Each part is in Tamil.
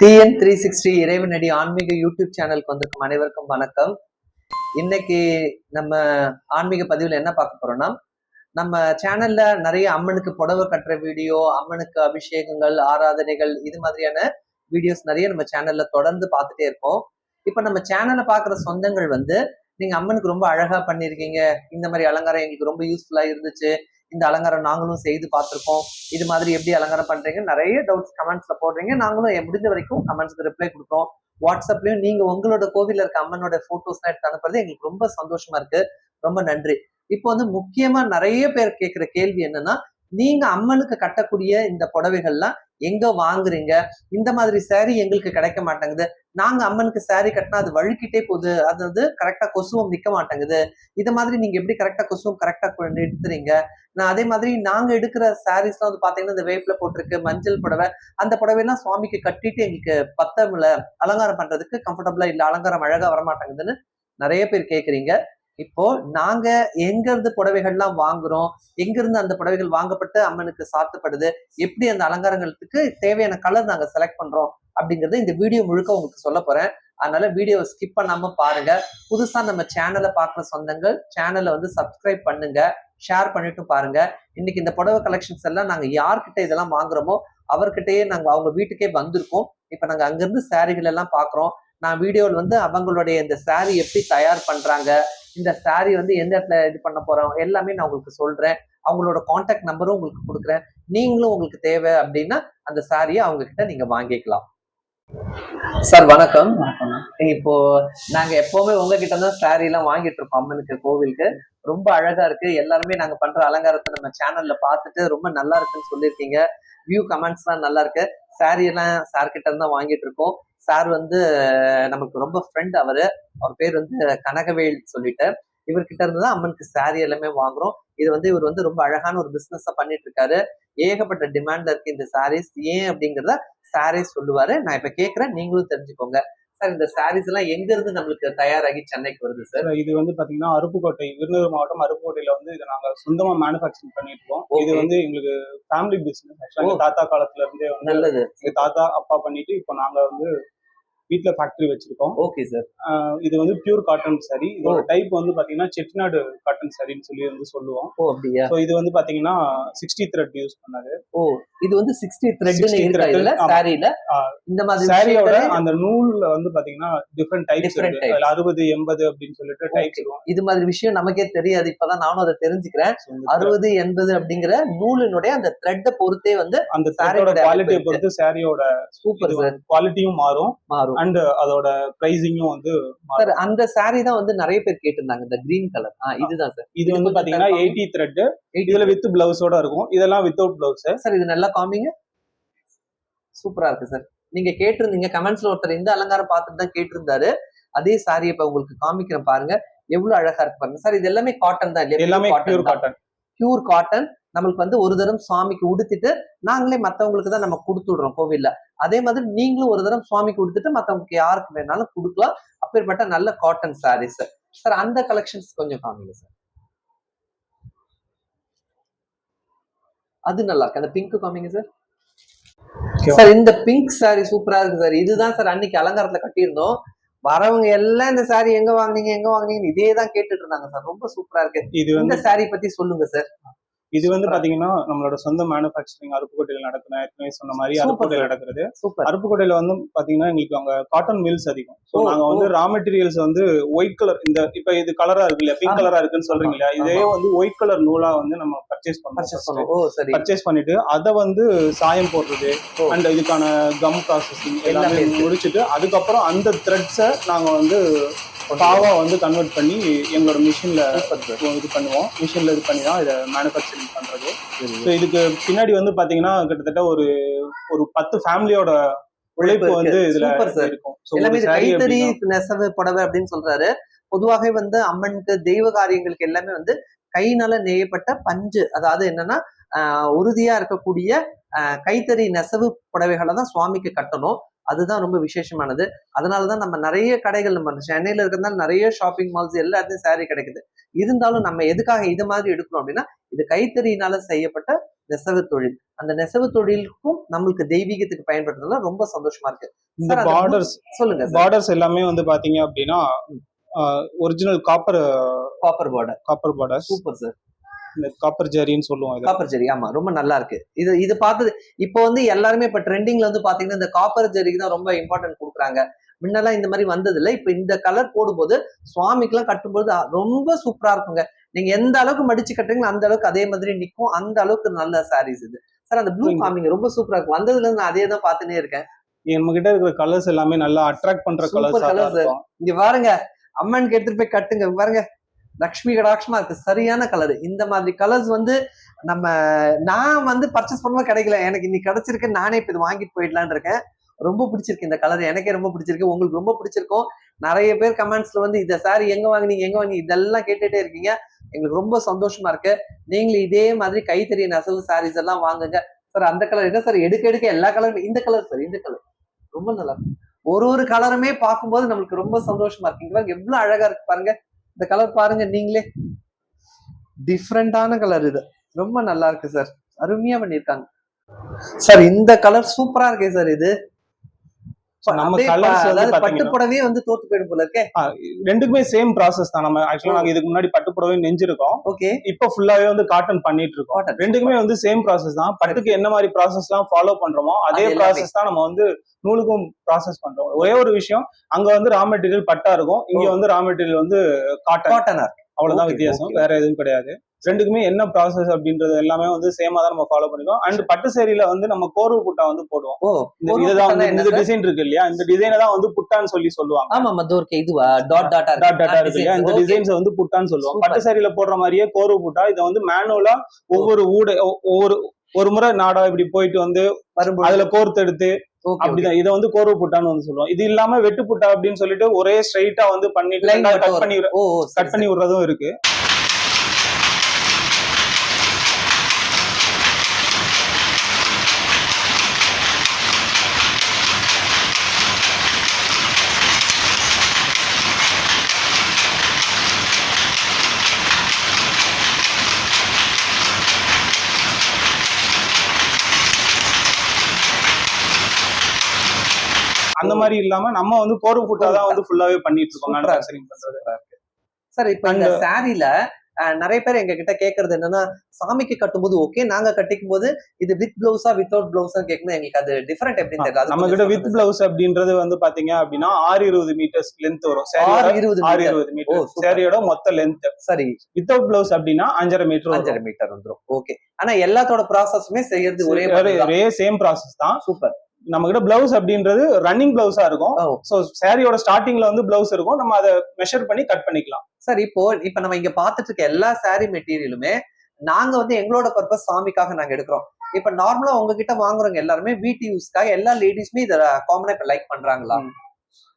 டிஎன் த்ரீ சிக்ஸ்டி இறைவனடி ஆன்மீக யூடியூப் சேனலுக்கு வந்திருக்கும் அனைவருக்கும் வணக்கம். இன்னைக்கு நம்ம ஆன்மீக பதிவில் என்ன பார்க்க போறோம்னா நம்ம சேனல்ல நிறைய அம்மனுக்கு புடவை கட்டுற வீடியோ அம்மனுக்கு அபிஷேகங்கள் ஆராதனைகள் இது மாதிரியான வீடியோஸ் நிறைய நம்ம சேனல்ல தொடர்ந்து பார்த்துட்டே இருக்கோம். இப்போ நம்ம சேனலை பார்க்குற சொந்தங்கள் வந்து நீங்க அம்மனுக்கு ரொம்ப அழகா பண்ணியிருக்கீங்க. இந்த மாதிரி அலங்காரம் எங்களுக்கு ரொம்ப யூஸ்ஃபுல்லா இருந்துச்சு. இந்த அலங்காரம் நாங்களும் செய்து பார்த்துருக்கோம். இது மாதிரி எப்படி அலங்காரம் பண்றீங்க? நிறைய டவுட்ஸ் கமெண்ட்ஸ்ல போடுறீங்க. நாங்களும் முடிஞ்ச வரைக்கும் கமெண்ட்ஸ்க்கு ரிப்ளை கொடுக்குறோம். வாட்ஸ்அப்லயும் நீங்க உங்களோட கோவில இருக்க அம்மனோட போட்டோஸ் எடுத்து அனுப்புறது எங்களுக்கு ரொம்ப சந்தோஷமா இருக்கு. ரொம்ப நன்றி. இப்போ வந்து முக்கியமா நிறைய பேர் கேட்கிற கேள்வி என்னன்னா நீங்க அம்மனுக்கு கட்டக்கூடிய இந்த புடவைகள்லாம் எங்க வாங்குறீங்க? இந்த மாதிரி சாரி எங்களுக்கு கிடைக்க மாட்டேங்குது. நாங்க அம்மனுக்கு சாரி கட்டினா அது வழுக்கிட்டே போகுது. அது வந்து கரெக்டா கொசுவம் நிக்க மாட்டேங்குது. இது மாதிரி நீங்க எப்படி கரெக்டா கொசுவம் கரெக்டா எடுத்துறீங்க? நான் அதே மாதிரி நாங்க எடுக்கிற சாரீஸ்லாம் வந்து பாத்தீங்கன்னா இந்த வேப்பில போட்டிருக்கு மஞ்சள் புடவை. அந்த புடவையெல்லாம் சுவாமிக்கு கட்டிட்டு எங்களுக்கு பத்தமில்ல. அலங்காரம் பண்றதுக்கு கம்ஃபர்டபுளா இல்ல. அலங்காரம் அழகா வரமாட்டேங்குதுன்னு நிறைய பேர் கேக்குறீங்க. இப்போ நாங்க எங்க இருந்து புடவைகள்லாம் வாங்குறோம் எங்க இருந்து அந்த புடவைகள் வாங்கப்பட்டு அம்மனுக்கு சாத்தப்படுது எப்படி அந்த அலங்காரங்களுக்கு தேவையான கலர் நாங்க செலக்ட் பண்றோம் அப்படிங்கறத இந்த வீடியோ முழுக்க உங்களுக்கு சொல்ல போறேன். அதனால வீடியோவை ஸ்கிப் பண்ணாம பாருங்க. புதுசா நம்ம சேனலை பார்க்குற சொந்தங்கள் சேனலை வந்து சப்ஸ்கிரைப் பண்ணுங்க ஷேர் பண்ணிட்டு பாருங்க. இன்னைக்கு இந்த புடவை கலெக்ஷன்ஸ் எல்லாம் நாங்க யார்கிட்ட இதெல்லாம் வாங்குறோமோ அவர்கிட்டயே நாங்க அவங்க வீட்டுக்கே வந்திருக்கோம். இப்ப நாங்க அங்கிருந்து சாரிகள் எல்லாம் பாக்குறோம் நான் வீடியோவில் வந்து அவங்களுடைய இந்த சாரி எப்படி தயார் பண்றாங்க இந்த saree வந்து எந்த இடத்துல இது பண்ண போறோம்? எல்லாமே நான் உங்களுக்கு சொல்றேன். அவங்களோட காண்டாக்ட் நம்பரும் உங்களுக்கு கொடுக்குறேன். நீங்களும் உங்களுக்கு தேவை அப்படின்னா அந்த சாரியை அவங்க கிட்ட நீங்க வாங்கிக்கலாம். சார் வணக்கம். இப்போ நாங்க எப்பவுமே உங்ககிட்ட தான் saree எல்லாம் வாங்கிட்டு இருப்போம் அம்மனுக்கு கோவிலுக்கு. ரொம்ப அழகா இருக்கு. எல்லாருமே நாங்க பண்ற அலங்காரத்தை நம்ம சேனல்ல பார்த்துட்டு ரொம்ப நல்லா இருக்குன்னு சொல்லியிருக்கீங்க. வியூ கமெண்ட்ஸ் எல்லாம் நல்லா இருக்கு. Saree எல்லாம் சார் கிட்ட இருந்து தான் வாங்கிட்டு இருக்கோம். சார் வந்து நமக்கு ரொம்ப ஃப்ரெண்ட் அவரு. அவர் பேர் வந்து கனகவேல் சொல்லிட்டு இவர்கிட்ட இருந்து தான் அம்மனுக்கு saree எல்லாமே வாங்குறோம். இது வந்து இவர் வந்து ரொம்ப அழகான ஒரு பிசினஸா பண்ணிட்டு இருக்காரு. ஏகப்பட்ட டிமாண்ட்ல இருக்கு இந்த சாரீஸ் ஏன் அப்படிங்கறத சாரீஸ் சொல்லுவாரு. நான் இப்ப கேக்குறேன். நீங்களும் தெரிஞ்சுக்கோங்க. சார் இந்த சாரீஸ் எல்லாம் எங்க இருந்து நம்மளுக்கு தயாராகி சென்னைக்கு வருது சார்? சார் இது வந்து பாத்தீங்கன்னா அருப்புக்கோட்டை விருதுநகர் மாவட்டம் அருப்புக்கோட்டையில வந்து இதை நாங்க சொந்தமா மேனுஃபேக்சரிங் பண்ணிட்டு இருக்கோம். இது. வந்து எங்களுக்கு ஃபேமிலி பிசினஸ் ஓ. தாத்தா காலத்துல இருந்தே நல்லது. எங்க தாத்தா அப்பா பண்ணிட்டு இப்போ நாங்க வந்து வீட்ல ஃபேக்டரி வச்சிருக்கோம். ஓகே சார் இது வந்து பியூர் காட்டன் saree. இதோட டைப் வந்து பாத்தீங்கன்னா செட்டிநாடு காட்டன் சாரின்னு சொல்லி வந்து சொல்லுவோம். ஓ அப்படியா? ஸோ இது வந்து பாத்தீங்கன்னா சிக்ஸ்டி த்ரெட் யூஸ் பண்ணது ஓ இது வந்து சிக்ஸ்டி த்ரெட்னு 60 இருக்கா thread, இதுல? ஆமா. சாரியில. இந்த மாதிரி சாரியோட அந்த நூல்ல வந்து பாத்தீங்கன்னா டிஃப்ரெண்ட் டைப்ஸ் இருக்கு. அறுபது எண்பது அப்படின்னு சொல்லிட்டு Okay. டைப்ஸ் இது மாதிரி விஷயம் நமக்கே தெரியாது. இப்பதான் நானும் அதை தெரிஞ்சுக்கிறேன். அறுபது எண்பது அப்படிங்கிற நூலினுடைய அந்த த்ரெட்டை பொறுத்தே வந்து அந்த சாரியோட குவாலிட்டியை பொறுத்து சாரியோட சூப்பர் சார் குவாலிட்டியும் மாறும். மாறும். அண்ட் அதோட பிரைசிங்கும் வந்து சார் அந்த saree தான் வந்து நிறைய பேர் கேட்டிருந்தாங்க இந்த கிரீன் கலர் இதுதான் சார் இது வந்து பாத்தீங்கன்னா எயிட்டி த்ரெட் இதுல வித் பிளவுஸோட இருக்கும். இதெல்லாம் வித்தவுட் பிளவுஸ் சார் இது நல்லா காமிங்க. சூப்பரா இருக்கு சார் நீங்க கேட்டிருந்தீங்க கமெண்ட்ஸ்ல ஒருத்தர் இந்த அலங்காரம் பார்த்துட்டு தான் கேட்டிருந்தாரு. அதே சாரி இப்ப உங்களுக்கு காமிக்கிறேன் பாருங்க. எவ்வளவு அழகா இருக்கு பாருங்க. சார் இது எல்லாமே காட்டன் தான் இல்லையா? எல்லாமே பியூர் காட்டன் பியூர் காட்டன் நம்மளுக்கு வந்து ஒரு தரம் சுவாமிக்கு உடுத்திட்டு நாங்களே மத்தவங்களுக்கு தான் நம்ம கொடுத்து விடுறோம் கோவில்ல. அதே மாதிரி நீங்களும் ஒரு தரம் சுவாமிக்கு உடுத்திட்டு மத்தவங்களுக்கு யாருக்கு வேணாலும் கொடுக்கலாம். அப்பேற்பட்ட நல்ல காட்டன் சாரீஸ் சார் அந்த கலெக்ஷன்ஸ் கொஞ்சம் காமிங்க சார் அது நல்லா இருக்கு. அந்த பிங்க் காமிங்க சார். சார் இந்த பிங்க் saree சூப்பரா இருக்கு சார் இதுதான் சார் அன்னைக்கு அலங்காரத்துல கட்டியிருந்தோம். வரவங்க எல்லாம் இந்த saree எங்க வாங்குனீங்க எங்க வாங்குனீங்க இதே தான் கேட்டுட்டு இருந்தாங்க சார் ரொம்ப சூப்பரா இருக்கு. இது இந்த saree பத்தி சொல்லுங்க சார் இது வந்து பாத்தீங்கன்னா நம்மளோட சொந்த மேனுஃபேக்சரிங் அருப்புக்கோட்டையில நடக்குது நான் ஏற்கனவே சொன்ன மாதிரி அருப்புக்கோட்டையில. நடக்கிறது அருப்புக்கோட்டையில வந்து பாத்தீங்கன்னா எங்களுக்கு அங்க காட்டன் மில்ஸ் அதிகம். ஸோ நாங்க வந்து ரா மெட்டீரியல்ஸ் வந்து ஒயிட் கலர் இந்த இப்ப இது கலரா இருக்கு இல்லையா? பிங்க். கலரா இருக்குன்னு சொல்றீங்க இல்லையா இதே வந்து ஒயிட் கலர் நூலா வந்து நம்ம பர்ச்சேஸ் பண்ணுவோம் பர்ச்சேஸ் பண்ணிட்டு அதை வந்து சாயம் போடுறது. அண்ட் இதுக்கான கம் ப்ராசஸிங் எல்லாமே. முடிச்சுட்டு அதுக்கப்புறம் அந்த த்ரெட்ஸை நாங்க வந்து பாவா வந்து கன்வெர்ட் பண்ணி எங்களோட மிஷின்ல இது பண்ணுவோம். மிஷின்ல இது பண்ணி தான் இதை மேனுஃபேக்சரிங் பண்றது. ஸோ இதுக்கு பின்னாடி வந்து பாத்தீங்கன்னா கிட்டத்தட்ட ஒரு ஒரு பத்து ஃபேமிலியோட உழைப்பு வந்து இதுல. இருக்கும். எல்லாமே கைத்தறி நெசவு புடவை அப்படின்னு சொல்றாரு. பொதுவாகவே வந்து அம்மனுக்கு தெய்வ காரியங்களுக்கு எல்லாமே வந்து கைனால நெய்யப்பட்ட பஞ்சு. அதாவது என்னன்னா உறுதியா இருக்கக்கூடிய கைத்தறி நெசவு புடவைகளை தான் சுவாமிக்கு கட்டணும். அதுதான் ரொம்ப விசேஷமானது. அதனாலதான் நம்ம நிறைய கடைகள் நம்ம சென்னையில இருக்கிறதுனால நிறைய ஷாப்பிங் மால்ஸ் எல்லா இடத்துலயும் saree கிடைக்குது. இருந்தாலும் நம்ம எதுக்காக இது மாதிரி எடுக்கிறோம் அப்படின்னா இது கைத்தறியினால செய்யப்பட்ட நெசவு தொழில். அந்த நெசவு தொழிலுக்கும் நம்மளுக்கு தெய்வீகத்துக்கு பயன்படுறதுல ரொம்ப சந்தோஷமா இருக்கு. இந்த பார்டர்ஸ் சொல்லுங்க பார்டர்ஸ் எல்லாமே வந்து பாத்தீங்க அப்படின்னா original copper copper border copper borders super sir இந்த காப்பர் ஜரின்னு சொல்லுவோம் இது. காப்பர் ஜெரி ஆமா. ரொம்ப நல்லா இருக்கு. இது இது பார்த்தது இப்போ வந்து எல்லாருமே இப்ப ட்ரெண்டிங்ல வந்து பாத்தீங்கன்னா இந்த காப்பர் ஜெரிக்கு தான் ரொம்ப இம்பார்ட்டன்ட் கொடுக்குறாங்க. முன்னெல்லாம் இந்த மாதிரி வந்தது இல்ல இப்ப இந்த கலர் போடும்போது சுவாமிக்கெல்லாம் கட்டும்போது ரொம்ப சூப்பரா இருக்குங்க. நீங்க எந்த அளவுக்கு மடிச்சு கட்டுறீங்களோ அந்த அளவுக்கு அதே மாதிரி நிக்கும். அந்த அளவுக்கு நல்ல சாரீஸ் இது. சார் அந்த ப்ளூ. காமிங்க ரொம்ப சூப்பரா இருக்கு. வந்ததுல இருந்து நான் அதே தான் பார்த்துனே இருக்கேன். நம்ம கிட்ட இருக்கிற கலர்ஸ் எல்லாமே நல்லா அட்ராக்ட் பண்ற கலர்ஸ். இருக்கும். இங்க பாருங்க. அம்மனுக்கு எடுத்துட்டு போய் கட்டுங்க. பாருங்க. லக்ஷ்மி கடாட்சமா இருக்கு. சரியான கலர் இந்த மாதிரி கலர்ஸ் வந்து நம்ம நான் வந்து பர்ச்சேஸ் பண்ணும்போது கிடைக்கல. எனக்கு இன்னைக்கு கிடைச்சிருக்கு. நானே இப்ப இது வாங்கிட்டு போயிடலான்னு இருக்கேன். ரொம்ப பிடிச்சிருக்கு இந்த கலர் எனக்கே ரொம்ப பிடிச்சிருக்கு. உங்களுக்கு ரொம்ப பிடிச்சிருக்கும். நிறைய பேர் கமெண்ட்ஸ்ல வந்து இந்த சாரி எங்க வாங்குனீங்க? எங்க வாங்குனீங்க? இதெல்லாம் கேட்டுட்டே இருக்கீங்க. எங்களுக்கு ரொம்ப சந்தோஷமா இருக்கு. நீங்களும் இதே மாதிரி கைத்தறி நெசவு சாரீஸ் எல்லாம் வாங்குங்க. சார் அந்த கலர் என்ன சார் எடுக்க எடுக்க எல்லா கலருமே இந்த கலர் சார் இந்த கலர் ரொம்ப நல்லா இருக்கு. ஒரு ஒரு கலருமே பார்க்கும்போது நம்மளுக்கு ரொம்ப சந்தோஷமா இருக்கீங்களா எவ்வளவு அழகா இருக்கு பாருங்க. இந்த கலர் பாருங்க நீங்களே. டிஃப்ரெண்டான கலர் இது. ரொம்ப நல்லா இருக்கு சார் அருமையா பண்ணிருக்காங்க சார் இந்த கலர் சூப்பரா இருக்கே சார் இது. நம்ம ப- வந்து பட்டு புடவையே வந்து தோத்து போயிடும் போல இருக்கே. ரெண்டுக்குமே சேம் ப்ராசஸ் தான். நம்ம ஆக்சுவலா நாங்க இதுக்கு முன்னாடி பட்டு புடவை நெஞ்சிருக்கோம். ஓகே. இப்போ ஃபுல்லாவே வந்து காட்டன் பண்ணிட்டு இருக்கோம் ரெண்டுக்குமே வந்து சேம் ப்ராசஸ் தான். பட்டுக்கு என்ன மாதிரி ப்ராசஸ் எல்லாம் ஃபாலோ பண்றோமோ அதே. ப்ராசஸ் தான் நம்ம வந்து நூலுக்கும் ப்ராசஸ் பண்றோம். ஒரே ஒரு விஷயம் அங்க வந்து ரா மெட்டீரியல் பட்டா இருக்கும். இங்க. வந்து ரா மெட்டீரியல் வந்து காட்டன் காட்டனா அவ்வளவுதான் வித்தியாசம். வேற எதுவும் கிடையாது. ரெண்டுக்குமே என்ன ப்ராசஸ் அப்படின்றது எல்லாமே வந்து சேமா தான் நம்ம ஃபாலோ பண்ணிக்கோம் அண்ட் பட்டு சேரியில வந்து நம்ம கோர்வு புட்டா வந்து போடுவோம். ஓ இதுதான் வந்து இந்த? டிசைன் இருக்கு இல்லையா? இந்த டிசைனை தான் வந்து புட்டான்னு சொல்லி சொல்லுவாங்க. ஆமா ஆமா தோர்க்க இதுவா? டாட் டாட்டா டாட் டாட்டா இருக்கு இல்லையா? இந்த டிசைன்ஸ் வந்து புட்டான்னு சொல்லுவோம். பட்டு சாரியில போடுற மாதிரியே கோர்வு புட்டா இதை வந்து மேனுவலா ஒவ்வொரு ஊட ஒவ்வொரு ஒரு முறை நாடா இப்படி போயிட்டு வந்து அதுல கோர்த்து எடுத்து. அப்படிதான். இதை வந்து கோர்வு புட்டான்னு வந்து சொல்லுவோம். இது இல்லாம வெட்டு புட்டா அப்படின்னு சொல்லிட்டு ஒரே ஸ்ட்ரைட்டா வந்து பண்ணிட்டு கட் பண்ணி கட் பண்ணி விடுறதும் இருக்கு அந்த மாதிரி இல்லாம நம்ம வந்து கோர்வு புட்டா தான் வந்து ஃபுல்லாவே பண்ணிட்டு இருக்கோம் Super. மேனுஃபேக்சரிங் பண்றது. சார் இப்ப இந்த சாரில நிறைய பேர் எங்க கிட்ட கேக்குறது என்னன்னா சாமிக்கு கட்டும்போது ஓகே நாங்க கட்டிக்கும் போது இது வித் பிளவுஸா வித்தவுட் பிளவுஸா கேட்கணும் எங்களுக்கு அது டிஃபரெண்ட் எப்படின்னு தெரியல நம்ம கிட்ட வித் பிளவுஸ் அப்படின்றது வந்து பாத்தீங்க அப்படின்னா ஆறு இருபது மீட்டர்ஸ் லென்த் வரும். ஆறு இருபது ஆறு. இருபது மீட்டர். சாரியோட மொத்த லென்த் சரி வித்தவுட் பிளவுஸ் அப்படின்னா அஞ்சரை மீட்டர் அஞ்சரை மீட்டர் வந்துரும். ஓகே ஆனா எல்லாத்தோட ப்ராசஸுமே செய்யறது ஒரே ஒரே சேம் ப்ராசஸ் தான். சூப்பர் நம்ம கிட்ட பிளவுஸ் அப்படின்றது ரன்னிங் பிளவுஸா இருக்கும். சோ சாரியோட ஸ்டார்டிங்ல வந்து பிளவுஸ் இருக்கும். நம்ம அதை மெஷர் பண்ணி கட் பண்ணிக்கலாம். சார் இப்போ இப்ப நம்ம இங்க பாத்துட்டு இருக்க எல்லா saree மெட்டீரியலுமே நாங்க வந்து எங்களோட பர்பஸ் சாமிக்காக நாங்க எடுக்கிறோம். இப்ப நார்மலா உங்ககிட்ட வாங்குறவங்க எல்லாருமே வீட்டு யூஸ்க்காக எல்லா லேடிஸுமே இத காமனா இப்ப லைக் பண்றாங்களா?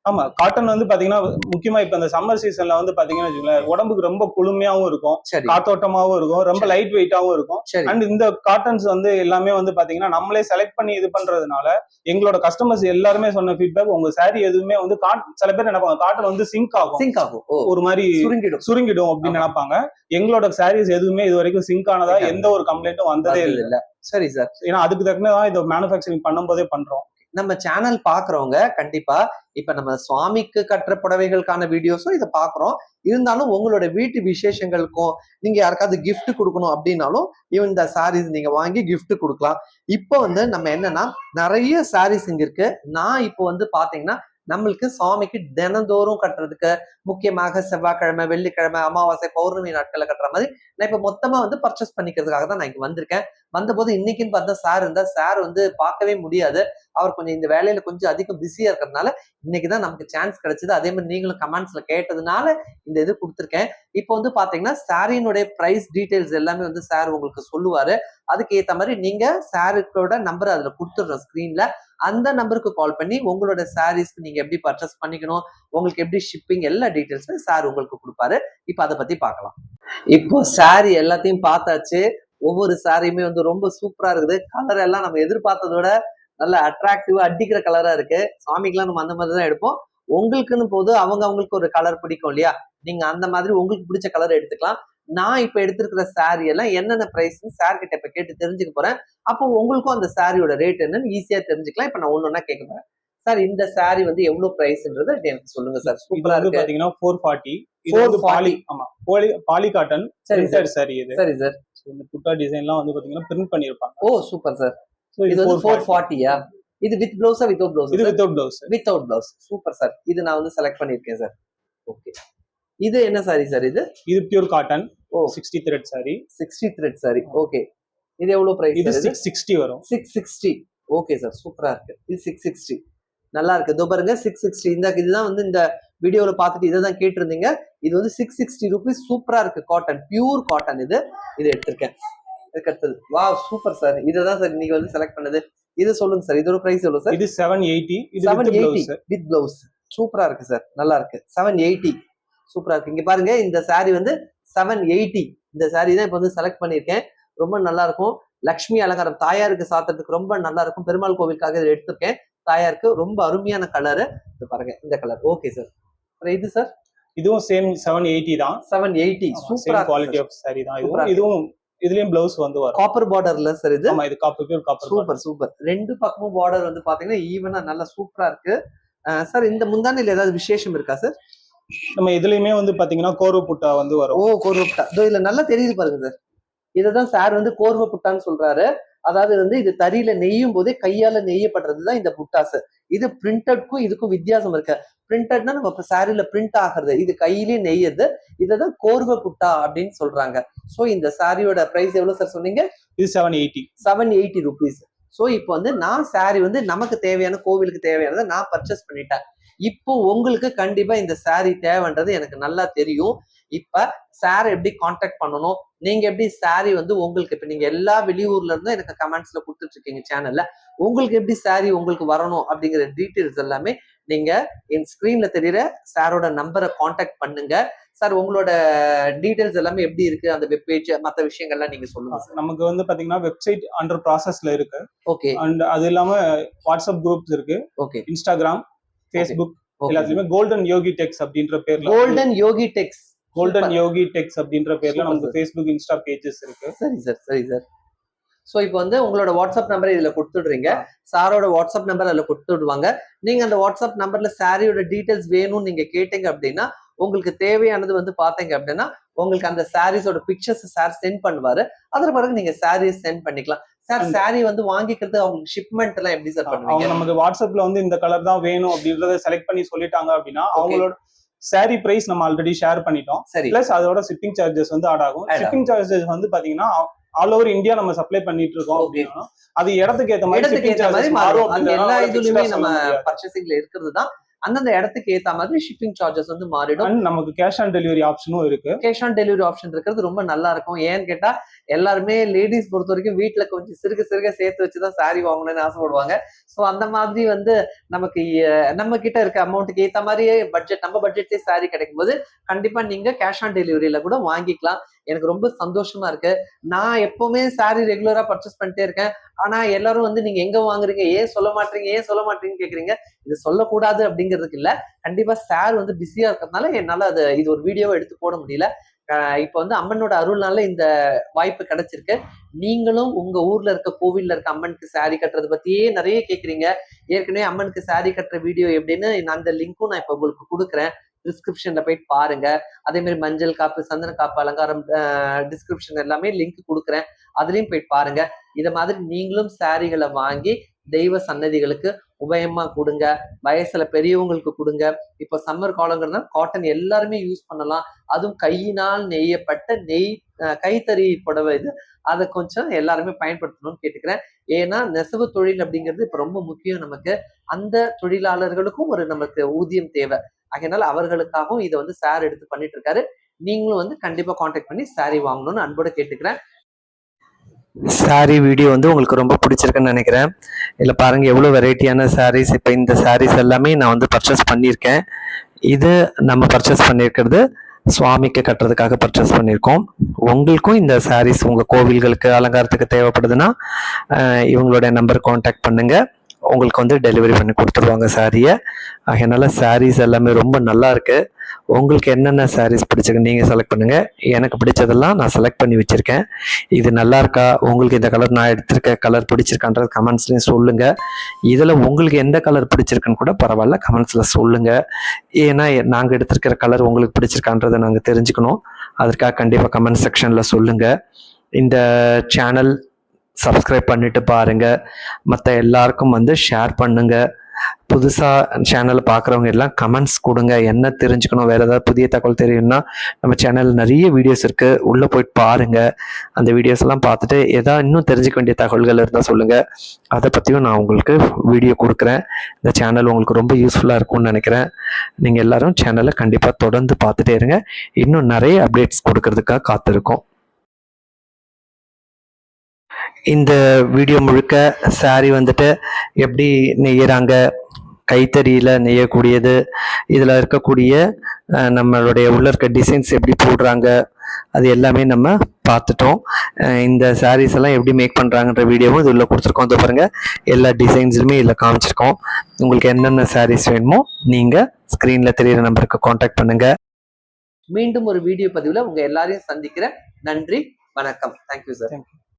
ஆமா காட்டன் வந்து பாத்தீங்கன்னா முக்கியமா இப்ப இந்த சம்மர் சீசன்ல வந்து பாத்தீங்கன்னா வச்சுக்கோங்களேன் உடம்புக்கு ரொம்ப குளுமையாவும் இருக்கும் சரி. காத்தோட்டமாவும் இருக்கும் ரொம்ப சரி. லைட் வெயிட்டாவும் இருக்கும். சரி. அண்ட் இந்த காட்டன்ஸ் வந்து எல்லாமே வந்து பாத்தீங்கன்னா நம்மளே செலக்ட் பண்ணி இது பண்றதுனால எங்களோட கஸ்டமர்ஸ் எல்லாருமே சொன்ன ஃபீட்பேக் உங்க saree எதுவுமே வந்து சில பேர் நினைப்பாங்க காட்டன் வந்து சிங்க் ஆகும். சிங்க் ஆகும். ஒரு மாதிரி சுருங்கிடும். சுருங்கிடும் அப்படின்னு. நினைப்பாங்க. எங்களோட சாரீஸ் எதுவுமே இது வரைக்கும் சிங்க் ஆனதா எந்த ஒரு கம்ப்ளைண்ட்டும் வந்ததே இல்லை. சரி சார் ஏன்னா அதுக்கு தக்கனதான் இதை மேனுஃபேக்சரிங் பண்ணும்போதே பண்றோம். நம்ம சேனல் பாக்குறவங்க கண்டிப்பா இப்ப நம்ம சுவாமிக்கு கட்டுற புடவைகளுக்கான வீடியோஸும் இதை பாக்குறோம். இருந்தாலும் உங்களோட வீட்டு விசேஷங்களுக்கும் நீங்க யாருக்காவது கிஃப்ட் கொடுக்கணும் அப்படின்னாலும் இந்த சாரீஸ் நீங்க வாங்கி கிஃப்ட் கொடுக்கலாம். இப்போ வந்து நம்ம என்னன்னா நிறைய சாரீஸ் இங்க இருக்கு. நான் இப்போ வந்து பாத்தீங்கன்னா நம்மளுக்கு சுவாமிக்கு தினந்தோறும் கட்டுறதுக்கு முக்கியமாக செவ்வாய்க்கிழமை வெள்ளிக்கிழமை அமாவாசை பௌர்ணமி நாட்களில் கட்டுற மாதிரி நான் இப்போ மொத்தமாக வந்து பர்ச்சேஸ் பண்ணிக்கிறதுக்காக தான் நான் இங்கே வந்திருக்கேன். வந்தபோது இன்னைக்குன்னு பார்த்தா சார் இருந்தால் சார் வந்து பார்க்கவே முடியாது. அவர் கொஞ்சம் இந்த வேலையில கொஞ்சம் அதிகம் பிஸியாக இருக்கிறதுனால இன்னைக்கு தான் நமக்கு சான்ஸ் கிடைச்சது. அதே மாதிரி நீங்களும் கமெண்ட்ஸில் கேட்டதுனால இந்த இது கொடுத்துருக்கேன். இப்போ வந்து பார்த்தீங்கன்னா சாரியினுடைய ப்ரைஸ் டீட்டெயில்ஸ் எல்லாமே வந்து சார் உங்களுக்கு சொல்லுவார். அதுக்கு ஏற்ற மாதிரி நீங்கள் சாருக்கோட நம்பர் அதில் கொடுத்துடுறோம் ஸ்க்ரீனில் அந்த நம்பருக்கு கால் பண்ணி உங்களோட சாரீஸ்க்கு நீங்க எப்படி பர்ச்சேஸ் பண்ணிக்கணும் உங்களுக்கு எப்படி ஷிப்பிங் எல்லா டீட்டெயில்ஸும் சார் உங்களுக்கு கொடுப்பாரு. இப்போ அதை பத்தி பார்க்கலாம். இப்போ சாரி எல்லாத்தையும் பார்த்தாச்சு. ஒவ்வொரு சாரியுமே வந்து ரொம்ப சூப்பரா இருக்குது. கலர் எல்லாம் நம்ம எதிர்பார்த்ததோட நல்ல அட்ராக்டிவா அடிக்கிற கலரா இருக்கு. சாமிக்கெல்லாம் நம்ம அந்த மாதிரி தான் எடுப்போம். உங்களுக்குன்னு போது அவங்க அவங்களுக்கு ஒரு கலர் பிடிக்கும் இல்லையா? நீங்க அந்த மாதிரி உங்களுக்கு பிடிச்ச கலர் எடுத்துக்கலாம். நான் இப்ப எடுத்திருக்கிற saree எல்லாம் என்னென்ன பிரைஸ் சார் கிட்ட இப்ப கேட்டு தெரிஞ்சுக்க போறேன். அப்போ உங்களுக்கும் அந்த சாரியோட ரேட் என்னன்னு ஈஸியா தெரிஞ்சுக்கலாம். இப்ப நான் ஒன்னொன்னா கேட்க போறேன். சார் இந்த saree வந்து எவ்வளவு பிரைஸ்ன்றத எனக்கு சொல்லுங்க சார் இது சூப்பரா இருக்கு. பாத்தீங்கன்னா ஃபோர் ஃபார்ட்டி இது 440. வந்து பாலி ஆமா பாலி பாலி காட்டன் சரி சார். சாரி இது. சரி சார் இந்த குட்டா டிசைன்லாம் வந்து பாத்தீங்கன்னா பிரிண்ட் பண்ணிருப்பாங்க ஓ சூப்பர் சார் இது இது வந்து ஃபோர் 440 ஃபார்ட்டியா இது வித் பிளவுஸா வித்தவுட் இது blouse without blouse without blouse super sir இது நான் வந்து செலக்ட் பண்ணிருக்கேன் சார் ஓகே இது என்ன சாரி சார் இது? இது pure cotton oh. Sixty thread sari sixty thread sari okay இது எவ்வளவு பிரைஸ் இது இது சிக்ஸ் சிக்ஸ்டி வரும். சிக்ஸ் சிக்ஸ்டி ஓகே சார் சூப்பரா இருக்கு. இது சிக்ஸ் சிக்ஸ்டி நல்லா இருக்கு. இதோ பாருங்க சிக்ஸ் சிக்ஸ்டி இந்த இதுதான் வந்து இந்த வீடியோல பார்த்துட்டு இதை தான் கேட்டிருந்தீங்க. இது வந்து சிக்ஸ் சிக்ஸ்டி ருபீஸ் சூப்பரா இருக்கு. காட்டன் பியூர் காட்டன் இது. இது எடுத்திருக்கேன். இதுக்கு அடுத்தது. வா சூப்பர் சார் இதுதான் சார் நீங்க வந்து செலக்ட் பண்ணது. இது சொல்லுங்க சார் இதோட பிரைஸ் எவ்வளவு சார் இது செவன் எயிட்டி இது செவன் எயிட்டி வித் பிளவுஸ் சூப்பரா இருக்கு சார் நல்லா இருக்கு. செவன் எயிட்டி சூப்பரா இருக்கு. இங்க பாருங்க இந்த saree வந்து செவன் எயிட்டி இந்த saree தான் இப்போ வந்து செலக்ட் பண்ணியிருக்கேன். ரொம்ப நல்லா இருக்கும் லக்ஷ்மி அலங்காரம் தாயாருக்கு சாத்துறதுக்கு ரொம்ப நல்லா இருக்கும் பெருமாள் கோவிலுக்காக இதை எடுத்திருக்கேன். தாயாருக்கு ரொம்ப அருமையான கலரு இது பாருங்க இந்த கலர் ஓகே சார் இது சார் இதுவும் சேம் செவன் எயிட்டி தான். செவன் எயிட்டி சூப்பரா குவாலிட்டி ஆஃப் சாரி தான். இதுவும் இதுவும் இதுலயும் பிளவுஸ் வந்து வரும். காப்பர் பார்டர்ல சார் இது? ஆமா இது copper pure copper super super. ரெண்டு பக்கமும் பார்டர் வந்து பாத்தீங்கன்னா ஈவனா நல்லா சூப்பரா இருக்கு. சார் இந்த முந்தானையில ஏதாவது விசேஷம் இருக்கா சார் நம்ம இதுலயுமே வந்து பாத்தீங்கன்னா கோரு புட்டா வந்து வரும். ஓ கோர்வை புட்டா. இதோ இதுல நல்லா தெரியுது பாருங்க சார். இதுதான் சார் வந்து கோர்வை புட்டான்னு சொல்றாரு. அதாவது வந்து இது தறியில நெய்யும் போதே கையால நெய்யப்படுறதுதான் இந்த புட்டாஸ் இது பிரிண்டட்க்கும் இதுக்கும் வித்தியாசம் இருக்கு. பிரிண்டட்னா நம்ம இப்ப சாரியில பிரிண்ட் ஆகுறது. இது கையிலேயே நெய்யது இதுதான் கோர்வை புட்டா அப்படின்னு சொல்றாங்க. சோ இந்த சாரியோட பிரைஸ் எவ்வளவு சார் சொன்னீங்க? இது seven eighty seven eighty rupees so இப்போ வந்து நான் saree வந்து நமக்கு தேவையான கோவிலுக்கு தேவையானதை நான் பர்ச்சேஸ் பண்ணிட்டேன். இப்போ உங்களுக்கு கண்டிப்பா இந்த saree தேவைன்றது எனக்கு நல்லா தெரியும். இப்ப சார் எப்படி காண்டாக்ட் பண்ணணும்? நீங்க எப்படி saree வந்து உங்களுக்கு இப்ப நீங்க எல்லா வெளியூர்ல இருந்தும் எனக்கு கமெண்ட்ஸ்ல கொடுத்துட்டு இருக்கீங்க சேனல்ல உங்களுக்கு எப்படி saree உங்களுக்கு வரணும் அப்படிங்கிற டீட்டெயில்ஸ் எல்லாமே நீங்க என் ஸ்கிரீன்ல தெரியற சாரோட நம்பரை காண்டாக்ட் பண்ணுங்க. சார் உங்களோட டீட்டெயில்ஸ் எல்லாமே எப்படி இருக்கு? அந்த வெப்பேஜ் மற்ற விஷயங்கள்லாம் நீங்க சொல்லுங்க சார் நமக்கு வந்து பாத்தீங்கன்னா வெப்சைட் அண்டர் ப்ராசஸ்ல இருக்கு. ஓகே அண்ட் அது இல்லாம வாட்ஸ்அப் குரூப்ஸ் இருக்கு. ஓகே இன்ஸ்டாகிராம் ஃபேஸ்புக் எல்லாத்துலயுமே கோல்டன் யோகி டெக்ஸ் அப்படின்ற பேர்ல கோல்டன் யோகி டெக்ஸ் கோல்டன் யோகி டெக்ஸ் அப்படின்ற பேர்ல நமக்கு. ஃபேஸ்புக் இன்ஸ்டா பேஜஸ் இருக்கு. சரி சார் சரி சார் ஸோ இப்போ வந்து உங்களோட வாட்ஸ்அப் நம்பரை இதுல கொடுத்துடுறீங்க. சாரோட வாட்ஸ்அப் நம்பர் அதுல கொடுத்துடுவாங்க. நீங்க அந்த வாட்ஸ்அப் நம்பர்ல சாரியோட டீடைல்ஸ் வேணும்னு நீங்க கேட்டீங்க அப்படின்னா உங்களுக்கு தேவையானது வந்து பாத்தீங்க அப்படின்னா உங்களுக்கு அந்த சாரீஸோட பிக்சர்ஸ் சார் சென்ட் பண்ணுவாரு. அதற்கு பிறகு நீங்க சாரீஸ் சென்ட் பண்ணிக்கலாம். சார் சாரி வந்து வாங்கிக்கிறது அவங்களுக்கு ஷிப்மெண்ட் எல்லாம் எப்படி சார் பண்ணுவீங்க? நமக்கு வாட்ஸ்அப்ல வந்து இந்த கலர் தான் வேணும் அப்படின்றத செலக்ட் பண்ணி சொல்லிட்டாங்க அப்படின்னா அவங்களோட சாரி பிரைஸ் நம்ம ஆல்ரெடி ஷேர் பண்ணிட்டோம். பிளஸ் அதோட ஷிப்பிங் சார்ஜஸ் வந்து ஆட் ஆகும். ஷிப்பிங் சார்ஜஸ் வந்து பாத்தீங்கன்னா ஆல் ஓவர் இந்தியா நம்ம சப்ளை பண்ணிட்டு இருக்கோம். அப்படின்னா அது இடத்துக்கு ஏத்த மாதிரி மாறும். எல்லா இதுலயுமே நம்ம பர்ச்சேசிங்ல இருக்கிறது தான் அந்தந்த இடத்துக்கு ஏத்த மாதிரி ஷிப்பிங் சார்ஜஸ் வந்து மாறிடும். நமக்கு கேஷ் ஆன் டெலிவரி ஆப்ஷனும் இருக்கு. கேஷ் ஆன் டெலிவரி ஆப்ஷன் இருக்கிறது ரொம்ப நல்லா இருக்கும். ஏன்னு கேட்டா எல்லாருமே லேடிஸ் பொறுத்த வரைக்கும் வீட்டுல கொஞ்சம் சிறுக சிறுக சேர்த்து வச்சுதான் saree வாங்கணும்னு ஆசைப்படுவாங்க. ஸோ அந்த மாதிரி வந்து நமக்கு நம்ம கிட்ட இருக்க அமௌண்ட்டுக்கு ஏத்த மாதிரியே பட்ஜெட் நம்ம பட்ஜெட்லயே saree கிடைக்கும் போது கண்டிப்பா நீங்க கேஷ் ஆன் டெலிவரியில கூட வாங்கிக்கலாம். எனக்கு ரொம்ப சந்தோஷமா இருக்கு. நான் எப்பவுமே saree ரெகுலரா பர்ச்சேஸ் பண்ணிட்டே இருக்கேன். ஆனா எல்லாரும் வந்து நீங்க எங்க வாங்குறீங்க? ஏன் சொல்ல மாட்டீங்க? ஏன் சொல்ல மாட்டீங்கன்னு கேக்குறீங்க? இது சொல்லக்கூடாது அப்படிங்கிறதுக்கு இல்ல. கண்டிப்பா சார் வந்து பிஸியா இருக்கிறதுனால என்னால அது இது ஒரு வீடியோவை எடுத்து போட முடியல. இப்போ இப்ப வந்து அம்மனோட அருள்னால இந்த வாய்ப்பு கிடைச்சிருக்கு. நீங்களும் உங்க ஊர்ல இருக்க கோவில்ல இருக்க அம்மனுக்கு சாரி கட்டுறது பத்தியே நிறைய கேக்குறீங்க. ஏற்கனவே அம்மனுக்கு சாரி கட்டுற வீடியோ எப்படின்னு அந்த லிங்க்கும் நான் இப்ப உங்களுக்கு கொடுக்குறேன். டிஸ்கிரிப்ஷன்ல போயிட்டு பாருங்க. அதே மாதிரி மஞ்சள் காப்பு சந்தன காப்பு அலங்காரம் டிஸ்கிரிப்ஷன் எல்லாமே லிங்க் கொடுக்குறேன். அதுலயும் போயிட்டு பாருங்க. இத மாதிரி நீங்களும் சாரிகளை வாங்கி தெய்வ சன்னதிகளுக்கு உபயமா கொடுங்க. வயசுல பெரியவங்களுக்கு கொடுங்க. இப்போ சம்மர் காலங்கிறதுனால காட்டன் எல்லாருமே யூஸ் பண்ணலாம். அதுவும் கையினால் நெய்யப்பட்ட நெய் கைத்தறி புடவை இது. அதை கொஞ்சம் எல்லாருமே பயன்படுத்தணும்னு கேட்டுக்கிறேன். ஏன்னா நெசவு தொழில் அப்படிங்கிறது இப்ப ரொம்ப முக்கியம் நமக்கு. அந்த தொழிலாளர்களுக்கும் ஒரு நமக்கு ஊதியம் தேவை. அதனால அவர்களுக்காகவும் இதை வந்து சார் எடுத்து பண்ணிட்டு இருக்காரு நீங்களும் வந்து கண்டிப்பா காண்டாக்ட் பண்ணி சாரி வாங்கணும்னு அன்போட கேட்டுக்கிறேன். சாரி வீடியோ வந்து உங்களுக்கு ரொம்ப பிடிச்சிருக்குன்னு நினைக்கிறேன். இதில் பாருங்க எவ்வளோ வெரைட்டியான சாரீஸ் இப்போ இந்த சாரீஸ் எல்லாமே நான் வந்து பர்ச்சேஸ் பண்ணியிருக்கேன். இது நம்ம பர்ச்சேஸ் பண்ணியிருக்கிறது சுவாமிக்கு கட்டுறதுக்காக பர்ச்சேஸ் பண்ணியிருக்கோம். உங்களுக்கும் இந்த சாரீஸ் உங்கள் கோவில்களுக்கு அலங்காரத்துக்கு தேவைப்படுதுன்னா இவங்களுடைய நம்பர் காண்டாக்ட் பண்ணுங்கள் உங்களுக்கு வந்து டெலிவரி பண்ணி கொடுத்துருவாங்க சாரியை அதனால் சாரீஸ் எல்லாமே ரொம்ப நல்லா இருக்கு. உங்களுக்கு என்னென்ன சாரீஸ் பிடிச்சிருக்கு நீங்கள் செலக்ட் பண்ணுங்க. எனக்கு பிடிச்சதெல்லாம் நான் செலக்ட் பண்ணி வச்சுருக்கேன். இது நல்லா இருக்கா? உங்களுக்கு இந்த கலர் நான் எடுத்திருக்க கலர் பிடிச்சிருக்கான்றது கமெண்ட்ஸ்லையும் சொல்லுங்கள் இதில் உங்களுக்கு எந்த கலர் பிடிச்சிருக்குன்னு கூட பரவாயில்ல கமெண்ட்ஸில் சொல்லுங்கள் ஏன்னா நாங்கள் எடுத்திருக்கிற கலர் உங்களுக்கு பிடிச்சிருக்கான்றதை நாங்கள் தெரிஞ்சுக்கணும். அதற்காக கண்டிப்பாக கமெண்ட் செக்ஷனில் சொல்லுங்கள் இந்த சேனல் சப்ஸ்கிரைப் பண்ணிட்டு பாருங்க. மற்ற எல்லாருக்கும் வந்து ஷேர் பண்ணுங்கள் புதுசாக சேனலை பார்க்குறவங்க எல்லாம் கமெண்ட்ஸ் கொடுங்க. என்ன தெரிஞ்சுக்கணும்? வேறு ஏதாவது புதிய தகவல் தெரியும்னா நம்ம சேனலில் நிறைய வீடியோஸ் இருக்குது உள்ளே போயிட்டு பாருங்கள் அந்த வீடியோஸ் எல்லாம் பார்த்துட்டு ஏதாவது இன்னும் தெரிஞ்சுக்க வேண்டிய தகவல்கள் இருந்தால் சொல்லுங்கள் அதை பற்றியும் நான் உங்களுக்கு வீடியோ கொடுக்குறேன். இந்த சேனல் உங்களுக்கு ரொம்ப யூஸ்ஃபுல்லாக இருக்கும்னு நினைக்கிறேன். நீங்கள் எல்லோரும் சேனலை கண்டிப்பாக தொடர்ந்து பார்த்துட்டே இருங்க. இன்னும் நிறைய அப்டேட்ஸ் கொடுக்கறதுக்காக காத்திருக்கோம். இந்த வீடியோ முழுக்க saree வந்துட்டு எப்படி நெய்யறாங்க? கைத்தறியில் நெய்யக்கூடியது இதில் இருக்கக்கூடிய நம்மளுடைய உள்ள இருக்க டிசைன்ஸ் எப்படி போடுறாங்க அது எல்லாமே நம்ம பார்த்துட்டோம். இந்த sarees எல்லாம் எப்படி மேக் பண்ணுறாங்கன்ற வீடியோவும் இது உள்ள கொடுத்துருக்கோம். இது பாருங்க எல்லா டிசைன்ஸுமே இதில் காமிச்சிருக்கோம். உங்களுக்கு என்னென்ன sarees வேணுமோ நீங்கள் ஸ்க்ரீனில் தெரியிற நம்பருக்கு காண்டாக்ட் பண்ணுங்க. மீண்டும் ஒரு வீடியோ பதிவில் உங்கள் எல்லாரையும் சந்திக்கிறேன். நன்றி வணக்கம். Thank you sir Thank you.